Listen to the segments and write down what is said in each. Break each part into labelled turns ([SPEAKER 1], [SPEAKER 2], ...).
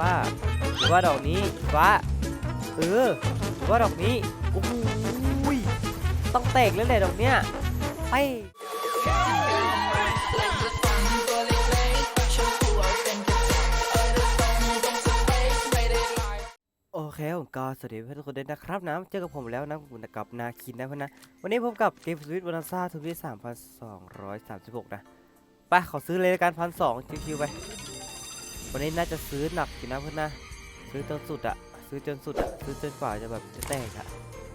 [SPEAKER 1] ว่าหรือว่าดอกนี้ฟ้าเออหรือว่าดอกนี้โอ้โหยต้องแตกแล้วแหละดอกเนี้ยไปโอเคผมก็สวัสดีเพื่อนทุกคนด้วยนะครับนะเจอกับผมแล้วนะผมกับนาคินนะเพื่อนนะ วันนี้พบกับเกมสวิตบอนซ่าทุนที่3,236นสองร้อยสามสิบหกนะไปขอซื้อเลยกันพันสองชิวๆไป วันนี้น่าจะซื้อหนักอยู่นะเพื่อนนะซื้อจนสุดอะซื้อจนสุดอะซื้อจนกว่าจะแบบจะแตกอะ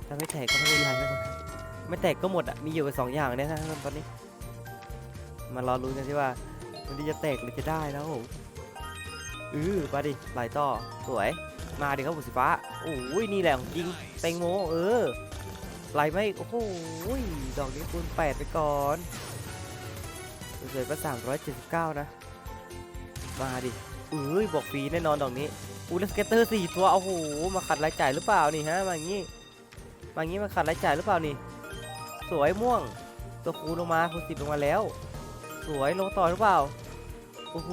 [SPEAKER 1] ถ้าไม่แตกก็ไม่เป็นไรนะไม่แตกก็หมดอะมีอยู่สองอย่างเนี่ยนะตอนนี้ มารอลุ้กันที่ว่าวันนี้จะแตกหรือจะได้แล้วผมอือมาดิไหลต่อสวยมาดิครับผมสีฟ้าโอ้ยนี่แหละของจริงแตงโมเออไหลไม่โอ้โหดอกนี้คูณแปดไปก่อนสวยๆก็สามร้อยเจ็ดสิบเก้านะ มาดิ เอ้ยบอกฟรีแน่นอนดอกนี้อูเลสเกตเตอร์สี่ตัวโอ้โหมาขัดรายจ่ายหรือเปล่านี่ฮะมาอย่างงี้มาอย่างงี้มาขัดรายจ่ายหรือเปล่านี่ สวยม่วง ตัวคูลงมาคูสิบลงมาแล้ว สวยลงต่อหรือเปล่าโอ้โห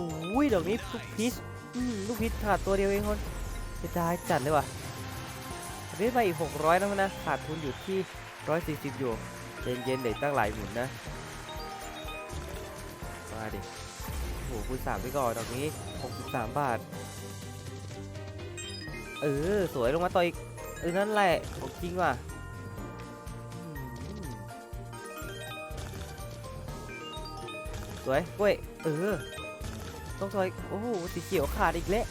[SPEAKER 1] ดอกนี้ลูกพีชอืมลูกพีชขาดตัวเดียวเองคนจะได้จัดเลยว่ะอันนี้ไปอีก600นะมันนะขาดทุนอยู่ที่140อยู่เย็นเย็นๆเดี๋ยวตั้งหลายหมุนนะมาดิ โอ้โหคูณ3ไปก่อนดอกนี้ 63 บาท เออ สวยลงมาต่ออีก เออ นั่นแหละของจริงว่ะสวยเว้ยเออ ต้องสวยโอ้โห สีเขียวขาดอีกแล้ว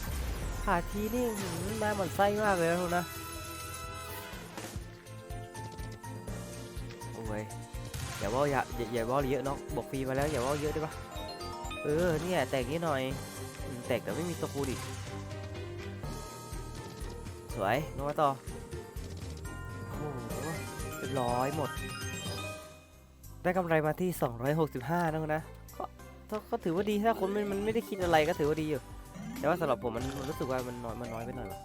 [SPEAKER 1] ขาดทีนี่หืมหมันไส้มากเลยนะทุกนะ โอ้ยอย่าว่าอย่าอย่าอย่าว่าเยอะเนาะบอกฟรีมาแล้วอย่าว่าเยอะได้ปะ เออเนี่ยแตกนิดหน่อย แตกแต่ไม่มีตะปูดิสวยลงมาต่อ โอ้โหเรียบร้อยหมด ได้กำไรมาที่ 265นะคุณนะก็ก็ถือว่าดีถ้าคนมันมันไม่ได้คิดอะไรก็ถือว่าดีอยู่ แต่ว่าสำหรับผมมันมันรู้สึกว่ามันน้อยมันน้อยไปหน่อยวะ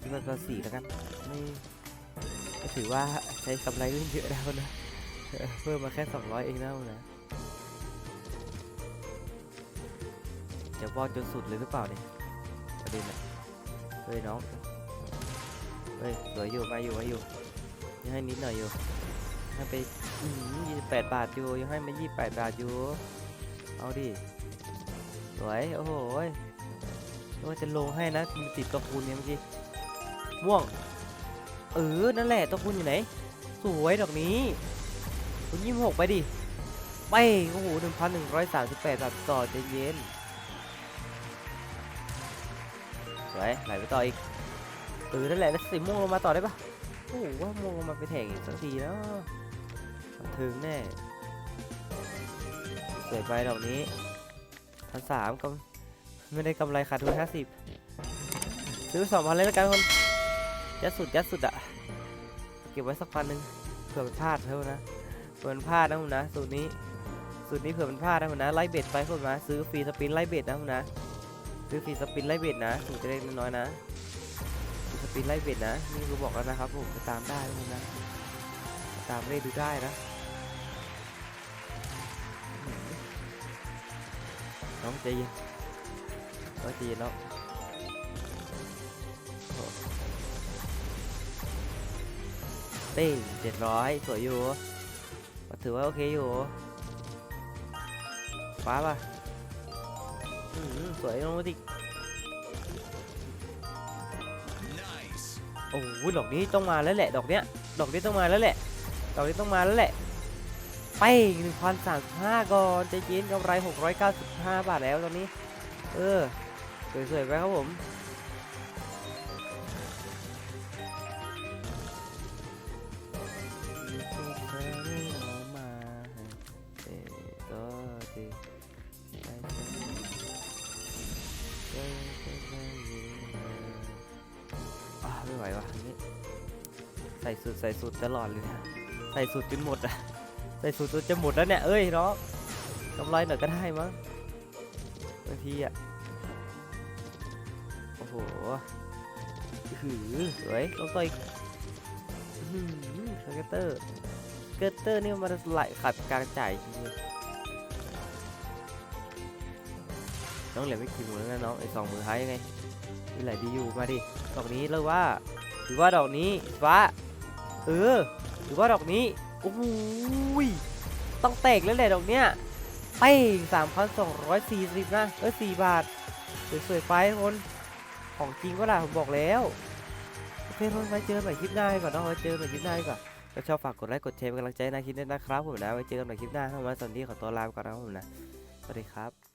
[SPEAKER 1] คิดว่าก็สี่แล้วกันไม่ถือว่าใช้กำไรเยอะแล้วนะ เพิ่มมาแค่ 200 เองนะมึงนะจะวอดจนสุดเลยหรือเปล่าเนี่ยประเด็นอะเฮ้ยน้อง เฮ้ยเหลือยู่มาอยู่มาอยู่ยังให้นิดหน่อยอยู่ให้ไปยี่สิบแปดบาทอยู่ยังให้มายี่สิบแปดบาทอยู่ เอาดิ สวย โอ้โหว่าจะลงให้นะมันติดตัวคูณเนี่ยเมื่อกี้ ม่วง เออ นั่นแหละตัวคูณอยู่ไหน สวยดอกนี้ คุณยี่หกไปดิ ไป โอ้โหหนึ่งพันหนึ่งร้อยสามสิบแปดบาทต่อใจเย็นสวยไหลไปต่ออีกเออนั่นแหละแล้วสีม่วงลงมาต่อได้ปะโอ้โหว่าม่วงลงมาไปแทงอีกสักทีนะบันเทิงแน่สวยไปดอกนี้พันสามก็ไม่ได้กำไรขาดทุนห้าสิบซื้อสองพันเลยแล้วกันคนยัดสุดยัดสุดอะเก็บไว้สักพันหนึ่งเผื่อพลาดเท่านะ เผื่อมันพลาดนะคุณนะสูตรนี้สูตรนี้เผื่อมันพลาดนะคุณนะไล่เบ็ดไปคุณนะซื้อฟรีสปินไล่เบ็ดนะคุณนะซื้อฟรีสปินไล่เบ็ดนะสูตรจะได้น้อยนะฟีสปินไล่เบ็ดนะนี่คือบอกแล้วนะครับผมไปตามได้นะคุณนะตามได้ดูได้นะน้องใจเย็นน้องใจเย็นน้องเต้เจ็ดร้อยสวยอยู่ ถือว่าโอเคอยู่ฟ้าป่ะสวยน้องดิโอ้โหดอกนี้ต้องมาแล้วแหละ ดอกเนี้ย ดอกนี้ต้องมาแล้วแหละ ดอกนี้ต้องมาแล้วแหละ ไปหนึ่งพันสามห้าก่อนใจเย็นกำไรหกร้อยเก้าสิบห้าบาทแล้วตอนนี้ เออ สวยๆไปครับผม อะไม่ไหวว่ะอันนี้ใส่สุดใส่สุดตลอดเลยนะใส่สุดจนหมดอะใส่สูตรจนจะหมดแล้วเนี่ยเอ้ยน้องกำไรหน่อยก็ได้มั้งบางทีอะโอ้โหหือสวยต้องต่อยหือสเกตเตอร์เกตเตอร์นี่มันไหลขัดกลางจ่ายจ น้องเหลือไม่กี่หมื่นแล้วนะน้องไอ้สองมื่นท้ายยังไงมีไหลดีอยู่มาดิดอกนี้เลยว่า หรือว่าดอกนี้ฟ้า เออ หรือว่าดอกนี้โอ้โหยต้องแตกแล้วแหละดอกเนี้ยเป้งสามพันสองร้อยสี่สิบนะเออสี่บาทสวยๆไปคนของจริงก็ล่ะผมบอกแล้วโอเคทุกคนไว้เจอกันใหม่คลิปหน้าก่อนเนาะไว้เจอกันใหม่คลิปหน้ากว่าก็ชอบฝากกดไลค์กดแชร์เป็นกำลังใจนาคิดด้วยนะครับผมนะไว้เจอกันใหม่คลิปหน้าถ้าวันนี้สวัสดีขอตัวลาไปก่อนนะครับผมนะสวัสดีครับ